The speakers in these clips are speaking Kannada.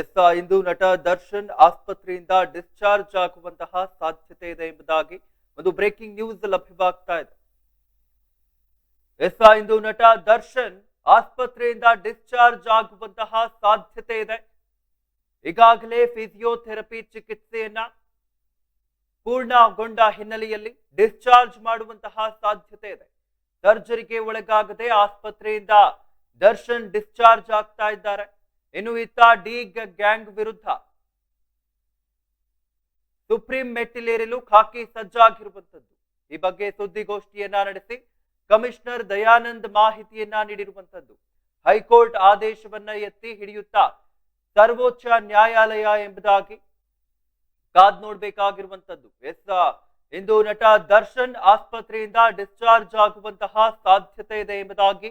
ಎಸ್ ಇಂದು ನಟ ದರ್ಶನ್ ಆಸ್ಪತ್ರೆಯಿಂದ ಡಿಸ್ಚಾರ್ಜ್ ಆಗುವಂತಹ ಸಾಧ್ಯತೆ ಇದೆ ಎಂಬುದಾಗಿ ಒಂದು ಬ್ರೇಕಿಂಗ್ ನ್ಯೂಸ್ ಲಭ್ಯವಾಗ್ತಾ ಇದೆ. ಎಸ್ ಇಂದು ನಟ ದರ್ಶನ್ ಆಸ್ಪತ್ರೆಯಿಂದ ಡಿಸ್ಚಾರ್ಜ್ ಆಗುವಂತಹ ಸಾಧ್ಯತೆ ಇದೆ. ಈಗಾಗಲೇ ಫಿಸಿಯೋಥೆರಪಿ ಚಿಕಿತ್ಸೆಯನ್ನ ಪೂರ್ಣಗೊಂಡ ಹಿನ್ನೆಲೆಯಲ್ಲಿ ಡಿಸ್ಚಾರ್ಜ್ ಮಾಡುವಂತಹ ಸಾಧ್ಯತೆ ಇದೆ. ಸರ್ಜರಿಗೆ ಒಳಗಾಗದೆ ಆಸ್ಪತ್ರೆಯಿಂದ ದರ್ಶನ್ ಡಿಸ್ಚಾರ್ಜ್ ಆಗ್ತಾ ಇದ್ದಾರೆ. ಇನ್ನು ಇತ್ತ ಡಿ ಗ್ಯಾಂಗ್ ವಿರುದ್ಧ ಸುಪ್ರೀಂ ಮೆಟ್ಟಿಲೇರಲು ಖಾಕಿ ಸಜ್ಜಾಗಿರುವಂತದ್ದು ಈ ಬಗ್ಗೆ ಸುದ್ದಿಗೋಷ್ಠಿಯನ್ನ ನಡೆಸಿ ಕಮಿಷನರ್ ದಯಾನಂದ್ ಮಾಹಿತಿಯನ್ನ ನೀಡಿರುವಂತದ್ದು ಹೈಕೋರ್ಟ್ ಆದೇಶವನ್ನ ಎತ್ತಿ ಹಿಡಿಯುತ್ತಾ ಸರ್ವೋಚ್ಚ ನ್ಯಾಯಾಲಯ ಎಂಬುದಾಗಿ ಕಾದ್ ನೋಡ್ಬೇಕಾಗಿರುವಂತದ್ದು ಎಸ್ ಇಂದು ನಟ ದರ್ಶನ್ ಆಸ್ಪತ್ರೆಯಿಂದ ಡಿಸ್ಚಾರ್ಜ್ ಆಗುವಂತಹ ಸಾಧ್ಯತೆ ಇದೆ ಎಂಬುದಾಗಿ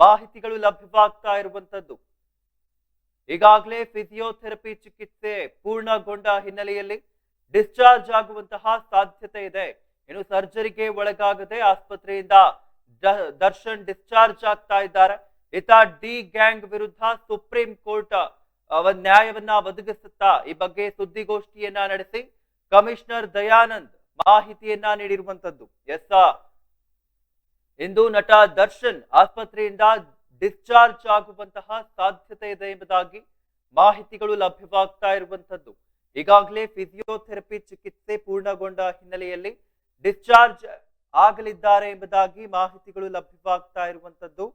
ಮಾಹಿತಿಗಳು ಲಭ್ಯವಾಗ್ತಾ ಇರುವಂತದ್ದು ಈಗಾಗಲೇ ಫಿಸಿಯೋಥೆರಪಿ ಚಿಕಿತ್ಸೆ ಪೂರ್ಣಗೊಂಡ ಹಿನ್ನೆಲೆಯಲ್ಲಿ ಡಿಸ್ಚಾರ್ಜ್ ಆಗುವಂತಹ ಸಾಧ್ಯತೆ ಇದೆ. ಇನ್ನು ಸರ್ಜರಿಗೆ ಒಳಗಾಗದೆ ಆಸ್ಪತ್ರೆಯಿಂದ ದರ್ಶನ್ ಡಿಸ್ಚಾರ್ಜ್ ಆಗ್ತಾ ಇದ್ದಾರೆ. ಇತ ಡಿ ಗ್ಯಾಂಗ್ ವಿರುದ್ಧ ಸುಪ್ರೀಂ ಕೋರ್ಟ್ ನ್ಯಾಯವನ್ನ ಒದಗಿಸುತ್ತಾ ಈ ಬಗ್ಗೆ ಸುದ್ದಿಗೋಷ್ಠಿಯನ್ನ ನಡೆಸಿ ಕಮಿಷನರ್ ದಯಾನಂದ್ ಮಾಹಿತಿಯನ್ನ ನೀಡಿರುವಂತದ್ದು ಎಸ್ ಇಂದು ನಟ ದರ್ಶನ್ ಆಸ್ಪತ್ರೆಯಿಂದ ಡಿಸ್ಚಾರ್ಜ್ ಆಗುವಂತಹ ಸಾಧ್ಯತೆ ಇದೆ ಎಂಬುದಾಗಿ ಮಾಹಿತಿಗಳು ಲಭ್ಯವಾಗ್ತಾ ಇರುವಂತದ್ದು ಈಗಾಗಲೇ ಫಿಸಿಯೋಥೆರಪಿ ಚಿಕಿತ್ಸೆ ಪೂರ್ಣಗೊಂಡ ಹಿನ್ನೆಲೆಯಲ್ಲಿ ಡಿಸ್ಚಾರ್ಜ್ ಆಗಲಿದ್ದಾರೆ ಎಂಬುದಾಗಿ ಮಾಹಿತಿಗಳು ಲಭ್ಯವಾಗ್ತಾ ಇರುವಂತದ್ದು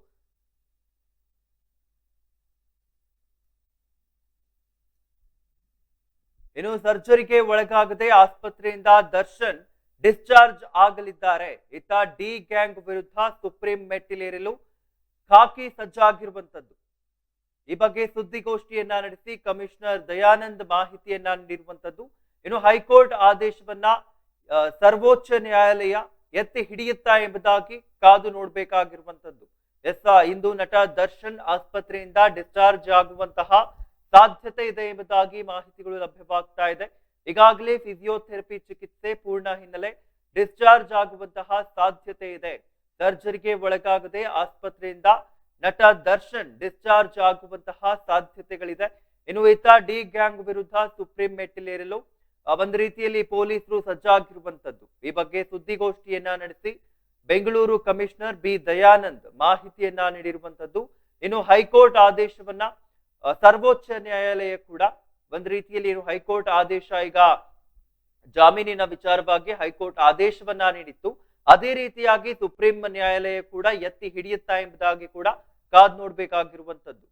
ಇನ್ನು ಸರ್ಜರಿಗೆ ಒಳಗಾಗದೆ ಆಸ್ಪತ್ರೆಯಿಂದ ದರ್ಶನ್ ಡಿಸ್ಚಾರ್ಜ್ ಆಗಲಿದ್ದಾರೆ. ಇತ್ತ ಡಿ ಗ್ಯಾಂಗ್ ವಿರುದ್ಧ ಸುಪ್ರೀಂ ಮೆಟ್ಟಿಲೇರಲು ಖಾಕಿ ಸಜ್ಜಾಗಿರುವಂತದ್ದು ಈ ಬಗ್ಗೆ ಸುದ್ದಿಗೋಷ್ಠಿಯನ್ನ ನಡೆಸಿ ಕಮಿಷನರ್ ದಯಾನಂದ್ ಮಾಹಿತಿಯನ್ನ ನೀಡುವಂತದ್ದು ಇನ್ನು ಹೈಕೋರ್ಟ್ ಆದೇಶವನ್ನ ಸರ್ವೋಚ್ಚ ನ್ಯಾಯಾಲಯ ಎತ್ತಿ ಹಿಡಿಯುತ್ತಾ ಎಂಬುದಾಗಿ ಕಾದು ನೋಡ್ಬೇಕಾಗಿರುವಂತದ್ದು ಎಸ್ ಇಂದು ನಟ ದರ್ಶನ್ ಆಸ್ಪತ್ರೆಯಿಂದ ಡಿಸ್ಚಾರ್ಜ್ ಆಗುವಂತಹ ಸಾಧ್ಯತೆ ಇದೆ ಎಂಬುದಾಗಿ ಮಾಹಿತಿಗಳು ಲಭ್ಯವಾಗ್ತಾ ಇದೆ. ಈಗಾಗಲೇ ಫಿಸಿಯೋಥೆರಪಿ ಚಿಕಿತ್ಸೆ ಪೂರ್ಣ ಹಿನ್ನೆಲೆ ಡಿಸ್ಚಾರ್ಜ್ ಆಗುವಂತಹ ಸಾಧ್ಯತೆ ಇದೆ. ಸರ್ಜರಿಗೆ ಒಳಗಾಗದೆ ಆಸ್ಪತ್ರೆಯಿಂದ ನಟ ದರ್ಶನ್ ಡಿಸ್ಚಾರ್ಜ್ ಆಗುವಂತಹ ಸಾಧ್ಯತೆಗಳಿದೆ. ಇನ್ನು ಇತ್ತ ಡಿ ಗ್ಯಾಂಗ್ ವಿರುದ್ಧ ಸುಪ್ರೀಂ ಮೆಟ್ಟಿಲೇರಲು ಒಂದು ರೀತಿಯಲ್ಲಿ ಪೊಲೀಸರು ಸಜ್ಜಾಗಿರುವಂತದ್ದು ಈ ಬಗ್ಗೆ ಸುದ್ದಿಗೋಷ್ಠಿಯನ್ನ ನಡೆಸಿ ಬೆಂಗಳೂರು ಕಮಿಷನರ್ ಬಿ ದಯಾನಂದ್ ಮಾಹಿತಿಯನ್ನ ನೀಡಿರುವಂತದ್ದು ಇನ್ನು ಹೈಕೋರ್ಟ್ ಆದೇಶವನ್ನ ಸರ್ವೋಚ್ಚ ನ್ಯಾಯಾಲಯ ಕೂಡ ಒಂದು ರೀತಿಯಲ್ಲಿ ಏನು ಹೈಕೋರ್ಟ್ ಆದೇಶ ಈಗ ಜಾಮೀನಿನ ವಿಚಾರವಾಗಿ ಹೈಕೋರ್ಟ್ ಆದೇಶವನ್ನ ನೀಡಿತ್ತು. ಅದೇ ರೀತಿಯಾಗಿ ಸುಪ್ರೀಂ ನ್ಯಾಯಾಲಯ ಕೂಡ ಎತ್ತಿ ಹಿಡಿಯುತ್ತಾ ಎಂಬುದಾಗಿ ಕೂಡ ಕಾದ್ ನೋಡ್ಬೇಕಾಗಿರುವಂತದ್ದು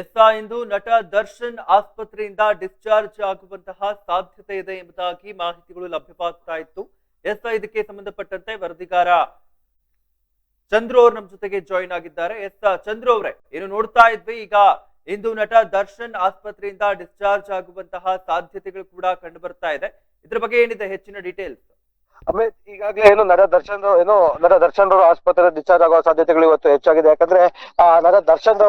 ಎಸ್ ಇಂದು ನಟ ದರ್ಶನ್ ಆಸ್ಪತ್ರೆಯಿಂದ ಡಿಸ್ಚಾರ್ಜ್ ಆಗುವಂತಹ ಸಾಧ್ಯತೆ ಇದೆ ಎಂಬುದಾಗಿ ಮಾಹಿತಿಗಳು ಲಭ್ಯವಾಗ್ತಾ ಇತ್ತು. ಎಸ್ ಇದಕ್ಕೆ ಸಂಬಂಧಪಟ್ಟಂತೆ ವರದಿಗಾರ ಚಂದ್ರು ಅವ್ರ ನಮ್ ಜೊತೆಗೆ ಜಾಯಿನ್ ಆಗಿದ್ದಾರೆ. ಎಸ್ ಚಂದ್ರು ಅವರೇ, ಏನು ನೋಡ್ತಾ ಇದ್ವಿ? ಈಗ ಇಂದು ನಟ ದರ್ಶನ್ ಆಸ್ಪತ್ರೆಯಿಂದ ಡಿಸ್ಚಾರ್ಜ್ ಆಗುವಂತಹ ಸಾಧ್ಯತೆಗಳು ಕೂಡ ಕಂಡು ಬರ್ತಾ ಇದೆ. ಇದ್ರ ಬಗ್ಗೆ ಏನಿದೆ ಹೆಚ್ಚಿನ ಡೀಟೇಲ್ಸ್ ಅಮೇತ್ ಈಗಾಗಲೇ ಏನು ನಟ ದರ್ಶನ್ ಏನು ದರ್ಶನ್ ಆಸ್ಪತ್ರೆ ಡಿಸ್ಚಾರ್ಜ್ ಆಗುವ ಸಾಧ್ಯತೆಗಳು ಇವತ್ತು ಹೆಚ್ಚಾಗಿದೆ. ಯಾಕಂದ್ರೆ, ಆ ನಟ ದರ್ಶನ್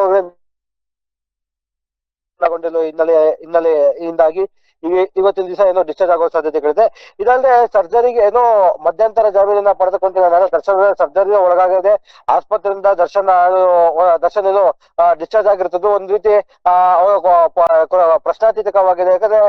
ಅವರು ಹಿನ್ನೆಲೆ ಹಿನ್ನೆಲೆಯಿಂದಾಗಿ ಇವ- ಇವತ್ತಿನ ದಿವಸ ಏನೋ ಡಿಸ್ಚಾರ್ಜ್ ಆಗುವ ಸಾಧ್ಯತೆಗಳಿದೆ. ಇದಲ್ಲದೆ ಸರ್ಜರಿಗೆ ಏನೋ ಮಧ್ಯಂತರ ಜಾಮೀನನ್ನ ಪಡೆದುಕೊಂಡಿದ್ದಾರೆ ದರ್ಶನ್ ಸರ್ಜರಿ ಒಳಗಾಗದೆ ಆಸ್ಪತ್ರೆಯಿಂದ ದರ್ಶನ ದರ್ಶನ ಏನು ಡಿಸ್ಚಾರ್ಜ್ ಆಗಿರ್ತದ್ದು ಒಂದ್ ರೀತಿ ಪ್ರಶ್ನಾತೀತಕವಾಗಿದೆ. ಯಾಕಂದ್ರೆ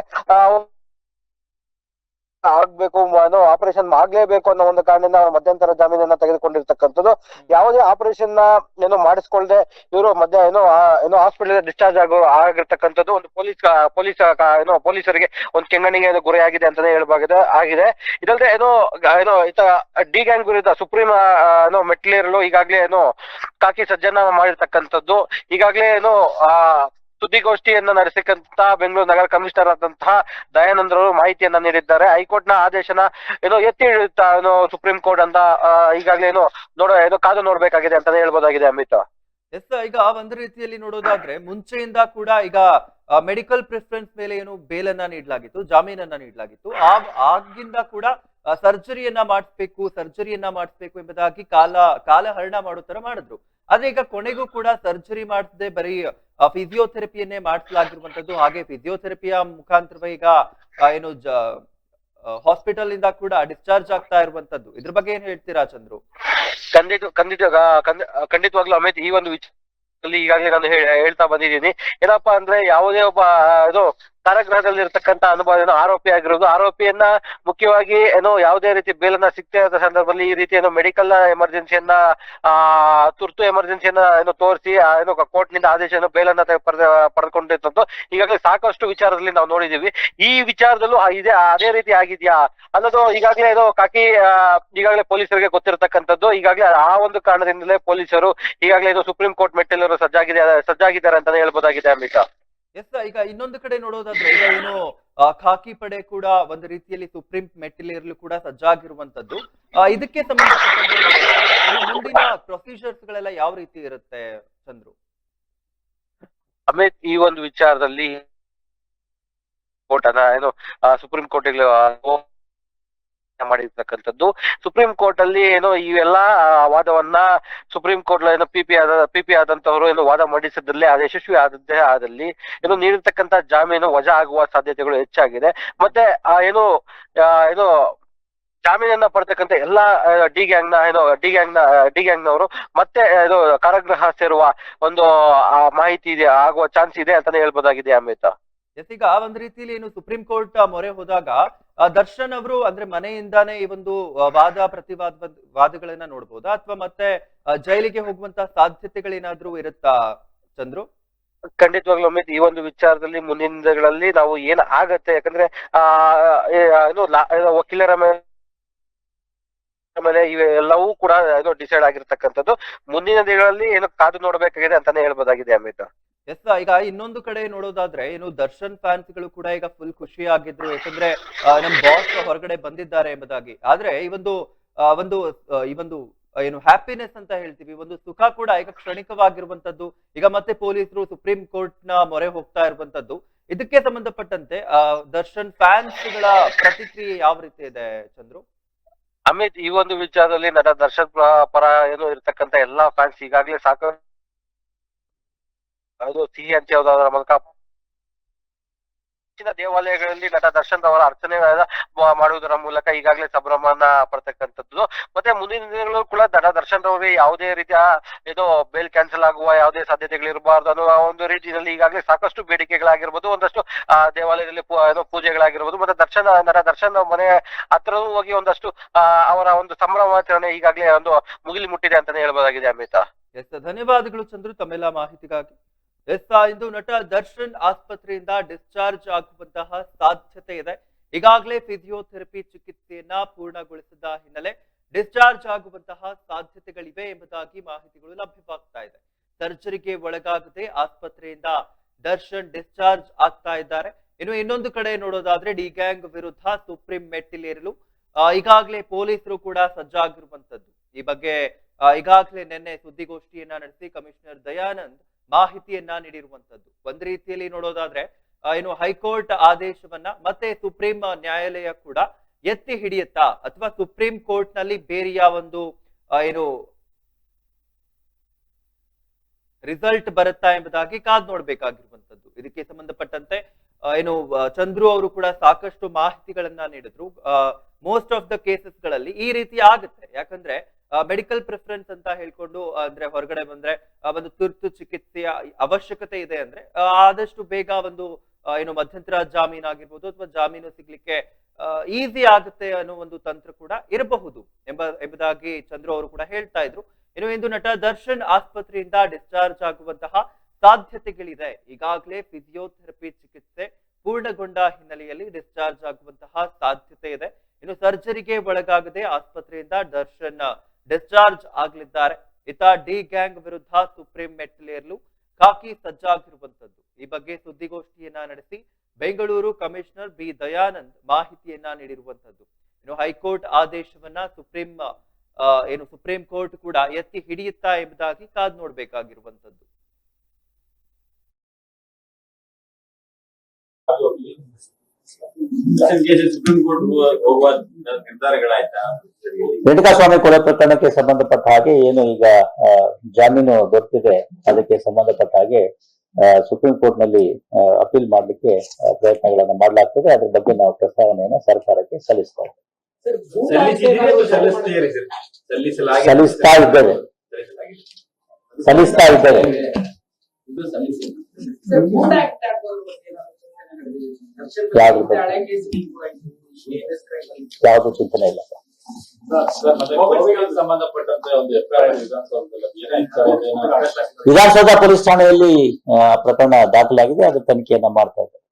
ಆಗ್ಬೇಕು ಅನ್ನೋ ಏನೋ ಆಪರೇಷನ್ ಆಗ್ಲೇಬೇಕು ಅನ್ನೋ ಒಂದು ಕಾರಣದಿಂದ ಅವ್ರು ಮಧ್ಯಂತರ ಜಾಮೀನನ್ನ ತೆಗೆದುಕೊಂಡಿರ್ತಕ್ಕಂಥದ್ದು. ಯಾವುದೇ ಆಪರೇಷನ್ನ ಏನೋ ಮಾಡಿಸ್ಕೊಳ್ಳದೆ ಇವರು ಮಧ್ಯ ಏನೋ ಏನೋ ಹಾಸ್ಪಿಟಲ್ ಡಿಸ್ಚಾರ್ಜ್ ಆಗೋ ಆಗಿರ್ತಕ್ಕಂಥದ್ದು ಒಂದು ಪೊಲೀಸ್ ಪೊಲೀಸ್ ಏನೋ ಪೊಲೀಸರಿಗೆ ಒಂದು ಕೆಂಗಣಿಗೆ ಏನೋ ಗುರಿಯಾಗಿದೆ ಅಂತಾನೆ ಹೇಳ್ಬಾಗಿದೆ ಆಗಿದೆ. ಇದಲ್ಲದೆ ಏನೋ ಏನೋ ಈತ ಡಿ ಗ್ಯಾಂಗ್ ವಿರುದ್ಧ ಸುಪ್ರೀಂ ಏನೋ ಮೆಟ್ಲೇರಲು ಈಗಾಗಲೇ ಏನೋ ಕಾಕಿ ಸಜ್ಜನ ಮಾಡಿರ್ತಕ್ಕಂಥದ್ದು. ಈಗಾಗಲೇ ಏನೋ ಆ ಸುದ್ದಿಗೋಷ್ಠಿಯನ್ನ ನಡೆಸಿಕಂತ ಬೆಂಗಳೂರು ನಗರ ಕಮಿಷನರ್ ಆದಂತಹ ದಯಾನಂದರು ಮಾಹಿತಿಯನ್ನ ನೀಡಿದ್ದಾರೆ. ಹೈಕೋರ್ಟ್ನ ಆದೇಶನ ಏನೋ ಎತ್ತಿ ಹಿಡಿಯುತ್ತಾ ಏನೋ ಸುಪ್ರೀಂ ಕೋರ್ಟ್ ಅಂತ ಈಗಾಗಲೇ ಏನೋ ನೋಡ, ಏನೋ ಕಾದು ನೋಡ್ಬೇಕಾಗಿದೆ ಅಂತಾನೆ ಹೇಳ್ಬೋದಾಗಿದೆ ಅಮಿತ್. ಎಸ್ ಈಗ ಒಂದು ರೀತಿಯಲ್ಲಿ ನೋಡೋದಾದ್ರೆ ಮುಂಚೆಯಿಂದ ಕೂಡ ಈಗ ಮೆಡಿಕಲ್ ಪ್ರಿಫರೆನ್ಸ್ ಮೇಲೆ ಏನು ಬೇಲನ್ನ ನೀಡಲಾಗಿತ್ತು, ಜಾಮೀನನ್ನ ನೀಡಲಾಗಿತ್ತು. ಆಗಿಂದ ಕೂಡ ಸರ್ಜರಿಯನ್ನ ಮಾಡಿಸ್ಬೇಕು ಸರ್ಜರಿಯನ್ನ ಮಾಡಿಸ್ಬೇಕು ಎಂಬುದಾಗಿ ಕಾಲ, ಕಾಲಹರಣ ಮಾಡೋ ತರ ಮಾಡಿದ್ರು. ಆದ್ರೆ ಈಗ ಕೊನೆಗೂ ಕೂಡ ಸರ್ಜರಿ ಮಾಡಿಸದೆ ಬರೀ ಫಿಸಿಯೋಥೆರಪಿಯನ್ನೇ ಮಾಡಿಸಲಾಗಿರುವಂತದ್ದು ಹಾಗೆ ಫಿಸಿಯೋಥೆರಪಿಯ ಮುಖಾಂತರ ಈಗ ಏನು ಹಾಸ್ಪಿಟಲ್ ಇಂದ ಕೂಡ ಡಿಸ್ಚಾರ್ಜ್ ಆಗ್ತಾ ಇರುವಂತದ್ದು ಇದ್ರ ಬಗ್ಗೆ ಏನ್ ಹೇಳ್ತೀರಾ ಚಂದ್ರು? ಖಂಡಿತ ಖಂಡಿತ ಖಂಡ- ಖಂಡಿತವಾಗ್ಲೂ ಅಮಿತ್ ಈ ಒಂದು ವಿಚಾರ ಈಗಾಗಲೇ ನಾನು ಹೇಳ್ತಾ ಬಂದಿದ್ದೀನಿ. ಏನಪ್ಪಾ ಅಂದ್ರೆ ಯಾವುದೇ ಒಬ್ಬ ಇದು ಕಾರಾಗೃಹದಲ್ಲಿ ಇರತಕ್ಕಂತ ಅನುಭವ ಏನೋ ಆರೋಪಿ ಆಗಿರೋದು. ಆರೋಪಿಯನ್ನ ಮುಖ್ಯವಾಗಿ ಏನೋ ಯಾವುದೇ ರೀತಿ ಬೇಲನ್ನ ಸಿಗ್ತಾ ಇರೋ ಸಂದರ್ಭದಲ್ಲಿ ಈ ರೀತಿ ಏನೋ ಮೆಡಿಕಲ್ ಎಮರ್ಜೆನ್ಸಿಯನ್ನ, ಆ, ತುರ್ತು ಎಮರ್ಜೆನ್ಸಿಯನ್ನ ಏನೋ ತೋರಿಸಿ ಏನೋ ಕೋರ್ಟ್ನಿಂದ ಆದೇಶ ಏನೋ ಬೇಲನ್ನ ಪಡೆದುಕೊಂಡಿರ್ತದ್ದು ಈಗಾಗಲೇ ಸಾಕಷ್ಟು ವಿಚಾರದಲ್ಲಿ ನಾವು ನೋಡಿದೀವಿ ಈ ವಿಚಾರದಲ್ಲೂ ಇದೇ ಅದೇ ರೀತಿ ಆಗಿದ್ಯಾ? ಅನ್ನೋದು ಈಗಾಗಲೇ ಏನೋ ಕಾಕಿ ಈಗಾಗಲೇ ಪೊಲೀಸರಿಗೆ ಗೊತ್ತಿರತಕ್ಕಂಥದ್ದು. ಈಗಾಗಲೇ ಆ ಒಂದು ಕಾರಣದಿಂದಲೇ ಪೊಲೀಸರು ಈಗಾಗಲೇ ಇದು ಸುಪ್ರೀಂ ಕೋರ್ಟ್ ಮೆಟ್ಟಿಲರು ಸಜ್ಜಾಗಿದೆ, ಸಜ್ಜಾಗಿದ್ದಾರೆ ಅಂತಾನೆ ಹೇಳ್ಬೋದಾಗಿದೆ, ಅಮಿತಾ. ಎಸ್, ಈಗ ಇನ್ನೊಂದು ಕಡೆ ನೋಡೋದಾದ್ರೆ, ಈಗ ಏನು ಖಾಕಿ ಪಡೆ ಕೂಡ ಒಂದು ರೀತಿಯಲ್ಲಿ ಸುಪ್ರೀಂ ಮೆಟ್ಟಿಲೇರಲು ಕೂಡ ಸಜ್ಜಾಗಿರುವಂತದ್ದು ಇದಕ್ಕೆ ಮುಂದಿನ ಪ್ರೊಸೀಜರ್ಸ್ ಗಳೆಲ್ಲ ಯಾವ ರೀತಿ ಇರುತ್ತೆ, ಚಂದ್ರು? ಅಮಿತ್, ಈ ಒಂದು ವಿಚಾರದಲ್ಲಿ ಕೋರ್ಟ್ ಅದ ಏನು ಸುಪ್ರೀಂ ಕೋರ್ಟ್ ಮಾಡಿರ್ತಕ್ಕಂಥದ್ದು. ಸುಪ್ರೀಂ ಕೋರ್ಟ್ ಅಲ್ಲಿ ಏನೋ ಇವೆಲ್ಲ ವಾದವನ್ನ ಸುಪ್ರೀಂ ಕೋರ್ಟ್ ಏನೋ ಪಿ ಪಿ ಆದ ಪಿ ಪಿ ಆದಂತವರು ಏನು ವಾದ ಮಂಡಿಸಿದ್ರಲ್ಲಿ, ಅದು ಯಶಸ್ವಿ ಆದದ್ದೇ ಆದಲ್ಲಿ ಏನು ನೀಡಿರ್ತಕ್ಕಂತ ಜಾಮೀನು ವಜಾ ಆಗುವ ಸಾಧ್ಯತೆಗಳು ಹೆಚ್ಚಾಗಿದೆ. ಮತ್ತೆ, ಆ, ಏನು ಏನು ಜಾಮೀನನ್ನ ಪಡ್ತಕ್ಕಂತ ಎಲ್ಲಾ ಡಿ ಗ್ಯಾಂಗ್ನ, ಏನು, ಡಿ ಗ್ಯಾಂಗ್ನ, ಡಿ ಗ್ಯಾಂಗ್ ನವರು ಮತ್ತೆ ಇದು ಕಾರಾಗೃಹ ಸೇರುವ ಒಂದು ಮಾಹಿತಿ ಇದೆ, ಆಗುವ ಚಾನ್ಸ್ ಇದೆ ಅಂತಾನೆ ಹೇಳ್ಬೋದಾಗಿದೆ ಅಮಿತ್. ಎಸ್ ಈಗ ರೀತಿಲಿ ರೀತಿಯಲ್ಲಿ ಏನು ಸುಪ್ರೀಂ ಕೋರ್ಟ್ ಮೊರೆ ಹೋದಾಗ ದರ್ಶನ್ ಅವರು ಅಂದ್ರೆ ಮನೆಯಿಂದಾನೇ ಈ ಒಂದು ವಾದ ಪ್ರತಿವಾದ ವಾದಗಳನ್ನ ನೋಡ್ಬೋದಾ? ಅಥವಾ ಮತ್ತೆ ಜೈಲಿಗೆ ಹೋಗುವಂತ ಸಾಧ್ಯತೆಗಳೇನಾದ್ರೂ ಇರುತ್ತಾ ಚಂದ್ರು? ಖಂಡಿತವಾಗ್ಲೂ ಅಮಿತ್, ಈ ಒಂದು ವಿಚಾರದಲ್ಲಿ ಮುಂದಿನ ನಾವು ಏನ್ ಆಗತ್ತೆ? ಯಾಕಂದ್ರೆ, ಆ ಏನು ವಕೀಲರ ಮೇಲೆ ಆಮೇಲೆ ಇವೆಲ್ಲವೂ ಕೂಡ ಡಿಸೈಡ್ ಆಗಿರ್ತಕ್ಕಂಥದ್ದು. ಮುಂದಿನ ದಿನಗಳಲ್ಲಿ ಏನು ಕಾದು ನೋಡ್ಬೇಕಾಗಿದೆ ಅಂತಾನೆ ಹೇಳ್ಬೋದಾಗಿದೆ ಅಮಿತ್. ಎಸ್, ಈಗ ಇನ್ನೊಂದು ಕಡೆ ನೋಡೋದಾದ್ರೆ, ಏನು ದರ್ಶನ್ ಫ್ಯಾನ್ಸ್ಗಳು ಕೂಡ ಈಗ ಫುಲ್ ಖುಷಿ ಆಗಿದ್ರು ಯಾಕಂದ್ರೆ ನಮ್ ಬಾಸ್ ಹೊರಗಡೆ ಬಂದಿದ್ದಾರೆ ಎಂಬುದಾಗಿ. ಆದ್ರೆ, ಈ ಒಂದು ಒಂದು ಈ ಒಂದು ಏನು ಹ್ಯಾಪಿನೆಸ್ ಅಂತ ಹೇಳ್ತೀವಿ ಒಂದು ಸುಖ ಕೂಡ ಈಗ ಕ್ಷಣಿಕವಾಗಿರುವಂತದ್ದು ಈಗ ಮತ್ತೆ ಪೊಲೀಸರು ಸುಪ್ರೀಂ ಕೋರ್ಟ್ನ ಮೊರೆ ಹೋಗ್ತಾ ಇರುವಂತದ್ದು ಇದಕ್ಕೆ ಸಂಬಂಧಪಟ್ಟಂತೆ ದರ್ಶನ್ ಫ್ಯಾನ್ಸ್ಗಳ ಪ್ರತಿಕ್ರಿಯೆ ಯಾವ ರೀತಿ ಇದೆ ಚಂದ್ರು? ಅಮಿತ್, ಈ ಒಂದು ವಿಚಾರದಲ್ಲಿ ನನ್ನ ದರ್ಶನ್ ಪರ ಏನು ಇರತಕ್ಕಂತ ಎಲ್ಲಾ ಫ್ಯಾನ್ಸ್ ಈಗಾಗಲೇ ಸಾಕು ಅದು ಸಿಹಿ ಹೋದರ ಮೂಲಕ ಹೆಚ್ಚಿನ ದೇವಾಲಯಗಳಲ್ಲಿ ನಟ ದರ್ಶನ್ ಅವರ ಅರ್ಚನೆ ಮಾಡುವುದರ ಮೂಲಕ ಈಗಾಗಲೇ ಸಂಭ್ರಮನ ಪಡ್ತಕ್ಕಂಥದ್ದು. ಮತ್ತೆ ಮುಂದಿನ ದಿನಗಳು ಕೂಡ ನಟ ದರ್ಶನ್ ಅವರಿಗೆ ಯಾವುದೇ ರೀತಿಯ, ಏನೋ ಬೇಲ್ ಕ್ಯಾನ್ಸಲ್ ಆಗುವ ಯಾವುದೇ ಸಾಧ್ಯತೆಗಳು ಇರಬಾರ್ದು ಅನ್ನೋ ಒಂದು ರೀತಿಯಲ್ಲಿ ಈಗಾಗಲೇ ಸಾಕಷ್ಟು ಬೇಡಿಕೆಗಳಾಗಿರ್ಬೋದು, ಒಂದಷ್ಟು ದೇವಾಲಯದಲ್ಲಿ ಏನೋ ಪೂಜೆಗಳಾಗಿರ್ಬೋದು, ಮತ್ತೆ ದರ್ಶನ, ನಟ ದರ್ಶನ್ ಮನೆ ಹತ್ರವೂ ಹೋಗಿ ಒಂದಷ್ಟು ಅವರ ಒಂದು ಸಂಭ್ರಮಾಚರಣೆ ಈಗಾಗಲೇ ಒಂದು ಮುಗಿಲಿ ಮುಟ್ಟಿದೆ ಅಂತಾನೆ ಹೇಳ್ಬೋದಾಗಿದೆ ಅಮಿತಾ. ಎಸ್ ಧನ್ಯವಾದಗಳು ಚಂದ್ರು, ತಮ್ಮೆಲ್ಲ ಮಾಹಿತಿಗಾಗಿ. ಎಸ್ ಇಂದು ನಟ ದರ್ಶನ್ ಆಸ್ಪತ್ರೆಯಿಂದ ಡಿಸ್ಚಾರ್ಜ್ ಆಗುವಂತಹ ಸಾಧ್ಯತೆ ಇದೆ. ಈಗಾಗಲೇ ಫಿಸಿಯೋಥೆರಪಿ ಚಿಕಿತ್ಸೆಯನ್ನ ಪೂರ್ಣಗೊಳಿಸಿದ ಹಿನ್ನೆಲೆ ಡಿಸ್ಚಾರ್ಜ್ ಆಗುವಂತಹ ಸಾಧ್ಯತೆಗಳಿವೆ ಎಂಬುದಾಗಿ ಮಾಹಿತಿಗಳು ಲಭ್ಯವಾಗ್ತಾ ಇದೆ. ಸರ್ಜರಿಗೆ ಒಳಗಾಗದೆ ಆಸ್ಪತ್ರೆಯಿಂದ ದರ್ಶನ್ ಡಿಸ್ಚಾರ್ಜ್ ಆಗ್ತಾ ಇದ್ದಾರೆ. ಇನ್ನು ಇನ್ನೊಂದು ಕಡೆ ನೋಡೋದಾದ್ರೆ ಡಿ ಗ್ಯಾಂಗ್ ವಿರುದ್ಧ ಸುಪ್ರೀಂ ಮೆಟ್ಟಿಲೇರಲು ಈಗಾಗಲೇ ಪೊಲೀಸರು ಕೂಡ ಸಜ್ಜಾಗಿರುವಂತದ್ದು ಈ ಬಗ್ಗೆ ಈಗಾಗಲೇ ನಿನ್ನೆ ಸುದ್ದಿಗೋಷ್ಠಿಯನ್ನ ನಡೆಸಿ ಕಮಿಷನರ್ ದಯಾನಂದ್ ಮಾಹಿತಿಯನ್ನ ನೀಡಿರುವಂತದ್ದು. ಒಂದ್ ರೀತಿಯಲ್ಲಿ ನೋಡೋದಾದ್ರೆ ಏನು ಹೈಕೋರ್ಟ್ ಆದೇಶವನ್ನ ಮತ್ತೆ ಸುಪ್ರೀಂ ನ್ಯಾಯಾಲಯ ಕೂಡ ಎತ್ತಿ ಹಿಡಿಯುತ್ತಾ, ಅಥವಾ ಸುಪ್ರೀಂ ಕೋರ್ಟ್ನಲ್ಲಿ ಬೇರೆಯ ಒಂದು ಏನು ರಿಸಲ್ಟ್ ಬರುತ್ತಾ ಎಂಬುದಾಗಿ ಕಾದ್ ನೋಡ್ಬೇಕಾಗಿರುವಂತದ್ದು. ಇದಕ್ಕೆ ಸಂಬಂಧಪಟ್ಟಂತೆ ಏನು ಚಂದ್ರು ಅವರು ಕೂಡ ಸಾಕಷ್ಟು ಮಾಹಿತಿಗಳನ್ನ ನೀಡಿದ್ರು. ಮೋಸ್ಟ್ ಆಫ್ ದ ಕೇಸಸ್ಗಳಲ್ಲಿ ಈ ರೀತಿ ಆಗುತ್ತೆ. ಯಾಕಂದ್ರೆ ಮೆಡಿಕಲ್ ಪ್ರಿಫರೆನ್ಸ್ ಅಂತ ಹೇಳ್ಕೊಂಡು ಅಂದ್ರೆ ಹೊರಗಡೆ ಬಂದ್ರೆ ಒಂದು ತುರ್ತು ಚಿಕಿತ್ಸೆಯ ಅವಶ್ಯಕತೆ ಇದೆ ಅಂದ್ರೆ ಆದಷ್ಟು ಬೇಗ ಒಂದು ಏನು ಮಧ್ಯಂತರ ಜಾಮೀನು ಆಗಿರ್ಬೋದು ಅಥವಾ ಜಾಮೀನು ಸಿಗ್ಲಿಕ್ಕೆ ಈಸಿ ಆಗುತ್ತೆ ಅನ್ನೋ ಒಂದು ತಂತ್ರ ಕೂಡ ಇರಬಹುದು ಎಂಬ, ಎಂಬುದಾಗಿ ಚಂದ್ರು ಅವರು ಕೂಡ ಹೇಳ್ತಾ ಇದ್ರು. ಇನ್ನು ಇಂದು ನಟ ದರ್ಶನ್ ಆಸ್ಪತ್ರೆಯಿಂದ ಡಿಸ್ಚಾರ್ಜ್ ಆಗುವಂತಹ ಸಾಧ್ಯತೆಗಳಿದೆ. ಈಗಾಗಲೇ ಫಿಸಿಯೋಥೆರಪಿ ಚಿಕಿತ್ಸೆ ಪೂರ್ಣಗೊಂಡ ಹಿನ್ನೆಲೆಯಲ್ಲಿ ಡಿಸ್ಚಾರ್ಜ್ ಆಗುವಂತಹ ಸಾಧ್ಯತೆ ಇದೆ. ಇನ್ನು ಸರ್ಜರಿಗೆ ಒಳಗಾಗದೆ ಆಸ್ಪತ್ರೆಯಿಂದ ದರ್ಶನ್ ಡಿಸ್ಚಾರ್ಜ್ ಆಗಲಿದ್ದಾರೆ. ಇತ ಡಿ ಗ್ಯಾಂಗ್ ವಿರುದ್ಧ ಸುಪ್ರೀಂ ಮೆಟ್ಟಿಲೇರಲು ಖಾಕಿ ಸಜ್ಜಾಗಿರುವಂತದ್ದು ಈ ಬಗ್ಗೆ ಸುದ್ದಿಗೋಷ್ಠಿಯನ್ನ ನಡೆಸಿ ಬೆಂಗಳೂರು ಕಮಿಷನರ್ ಬಿ ದಯಾನಂದ್ ಮಾಹಿತಿಯನ್ನ ನೀಡಿರುವಂತದ್ದು ಇನ್ನು ಹೈಕೋರ್ಟ್ ಆದೇಶವನ್ನ ಸುಪ್ರೀಂ ಏನು ಸುಪ್ರೀಂ ಕೋರ್ಟ್ ಕೂಡ ಎತ್ತಿ ಹಿಡಿಯುತ್ತಾ ಎಂಬುದಾಗಿ ಕಾದ್ ನೋಡ್ಬೇಕಾಗಿರುವಂತದ್ದು ಸುಪ್ರೀಂ ಸ್ವಾಮಿ ಹೋಗುವ ನಿರ್ಧಾರಗಳಾಯ್ತಾ? ರೇಣುಕಾಸ್ವಾಮಿ ಕೊಲೆ ಪ್ರಕರಣಕ್ಕೆ ಸಂಬಂಧಪಟ್ಟ ಹಾಗೆ ಏನು ಈಗ ಜಾಮೀನು ದೊರೆತಿದೆ. ಅದಕ್ಕೆ ಸಂಬಂಧಪಟ್ಟ ಹಾಗೆ ಸುಪ್ರೀಂ ಕೋರ್ಟ್ನಲ್ಲಿ ಅಪೀಲ್ ಮಾಡಲಿಕ್ಕೆ ಪ್ರಯತ್ನಗಳನ್ನು ಮಾಡಲಾಗ್ತದೆ. ಅದ್ರ ಬಗ್ಗೆ ನಾವು ಪ್ರಸ್ತಾವನೆಯನ್ನು ಸರ್ಕಾರಕ್ಕೆ ಸಲ್ಲಿಸ್ತಾ ಸಲ್ಲಿಸ್ತಾ ಇದ್ದೇವೆ. ಸಲ್ಲಿಸ್ತಾ ಇದ್ದೇವೆ. ಯಾವುದು ಚಿಂತನೆ ಇಲ್ಲ. ವಿಧಾನಸೌಧ ಪೊಲೀಸ್ ಠಾಣೆಯಲ್ಲಿ ಆ, ಪ್ರಕರಣ ದಾಖಲಾಗಿದೆ ಅದು ತನಿಖೆಯನ್ನ ಮಾಡ್ತಾ ಇದ್ದಾರೆ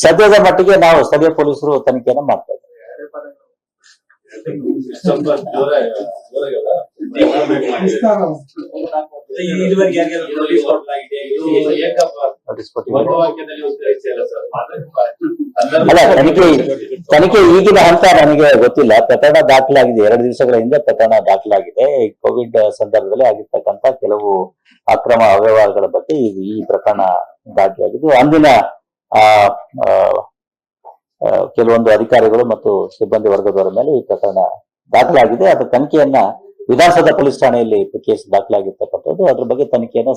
ಸದ್ಯದ ಮಟ್ಟಿಗೆ ನಾವು ಸ್ಥಳೀಯ ಪೊಲೀಸರು ತನಿಖೆಯನ್ನ ಮಾಡ್ತಾ ಅಲ್ಲ ತನಿಖೆ ತನಿಖೆ ಈಗಿನ ಹಂತ ನನಗೆ ಗೊತ್ತಿಲ್ಲ. ಪ್ರಕರಣ ದಾಖಲಾಗಿದೆ. ಎರಡು ದಿವಸಗಳ ಹಿಂದೆ ಪ್ರಕರಣ ದಾಖಲಾಗಿದೆ. ಈ ಕೋವಿಡ್ ಸಂದರ್ಭದಲ್ಲಿ ಆಗಿರ್ತಕ್ಕಂತ ಕೆಲವು ಅಕ್ರಮ ಅವ್ಯವಹಾರಗಳ ಬಗ್ಗೆ ಈಗ ಈ ಪ್ರಕರಣ ದಾಖಲಾಗಿದ್ದು ಅಂದಿನ ಆ, ಕೆಲವೊಂದು ಅಧಿಕಾರಿಗಳು ಮತ್ತು ಸಿಬ್ಬಂದಿ ವರ್ಗದವರ ಮೇಲೆ ಈ ಪ್ರಕರಣ ದಾಖಲಾಗಿದೆ. ಅದರ ತನಿಖೆಯನ್ನ ವಿಧಾನಸೌಧ ಪೊಲೀಸ್ ಠಾಣೆಯಲ್ಲಿ ಕೇಸ್ ದಾಖಲಾಗಿರ್ತಕ್ಕಂಥದ್ದು. ಅದ್ರ ಬಗ್ಗೆ ತನಿಖೆಯನ್ನ